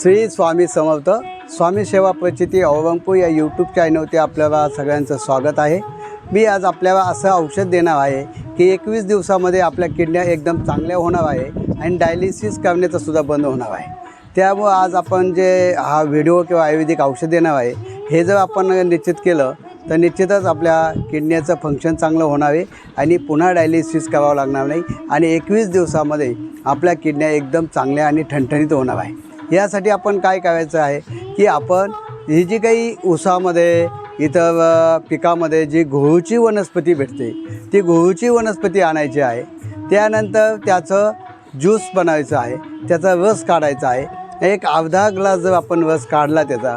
श्री स्वामी समर्थ. स्वामी सेवा प्रचिती अवलंपू या यूट्यूब चॅनलवरती आपल्याला सगळ्यांचं स्वागत आहे. मी आज आपल्याला असं औषध देणार आहे की एकवीस दिवसामध्ये आपल्या किडन्या एकदम चांगल्या होणार आहे आणि डायलिसिस करण्याचं सुद्धा बंद होणार आहे. त्यामुळं आज आपण जे हा व्हिडिओ किंवा आयुर्वेदिक औषध देणार आहे हे जर आपण निश्चित केलं तर निश्चितच आपल्या किडनीचं फंक्शन चांगलं होणार आहे आणि पुन्हा डायलिसिस करावं लागणार नाही. आणि एकवीस दिवसामध्ये आपल्या किडन्या एकदम चांगल्या आणि ठणठणीत होणार आहे. यासाठी आपण काय करायचं आहे की आपण ही जी काही ऊसामध्ये इतर पिकामध्ये जी गहूची वनस्पती भेटते ती गहूची वनस्पती आणायची आहे. त्यानंतर त्याचं ज्यूस बनवायचं आहे त्याचा रस काढायचा आहे. एक अर्धा ग्लास जर आपण रस काढला त्याचा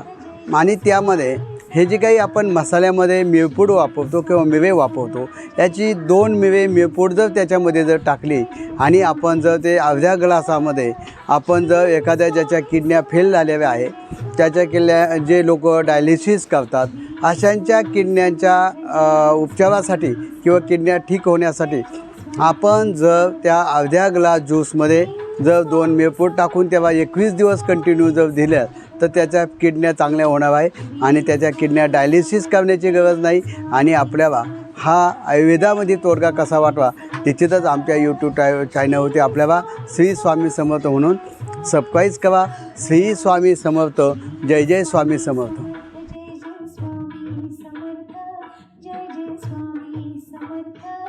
आणि त्यामध्ये हे जे काही आपण मसाल्यामध्ये मिळपूड वापरतो किंवा मिवे वापरतो याची दोन मिवे मिळपूड जर त्याच्यामध्ये जर टाकली आणि आपण जर ते अर्ध्या ग्लासामध्ये आपण जर एखाद्या ज्याच्या किडन्या फेल झालेल्या आहे त्याच्या किल्ल्या जे लोक डायलिसिस करतात अशांच्या किडन्यांच्या उपचारासाठी किंवा किडन्या ठीक होण्यासाठी आपण जर त्या अर्ध्या ग्लास ज्यूसमध्ये जर दोन मेपूट टाकून तेव्हा एकवीस दिवस कंटिन्यू जर दिल्यास तर त्याच्या किडन्या चांगल्या होणार आहे आणि त्याच्या किडन्या डायलिसिस करण्याची गरज नाही. आणि आपल्याला हा आयुर्वेदामध्ये तोडगा कसा वाटवा निश्चितच आमच्या यूट्यूब टाय चॅनलवरती आपल्याला श्री स्वामी समर्थ म्हणून सबस्क्राईब करा. श्री स्वामी समर्थ जय जय स्वामी समर्थ. समर्थ जय जय स्वामी समर्थ.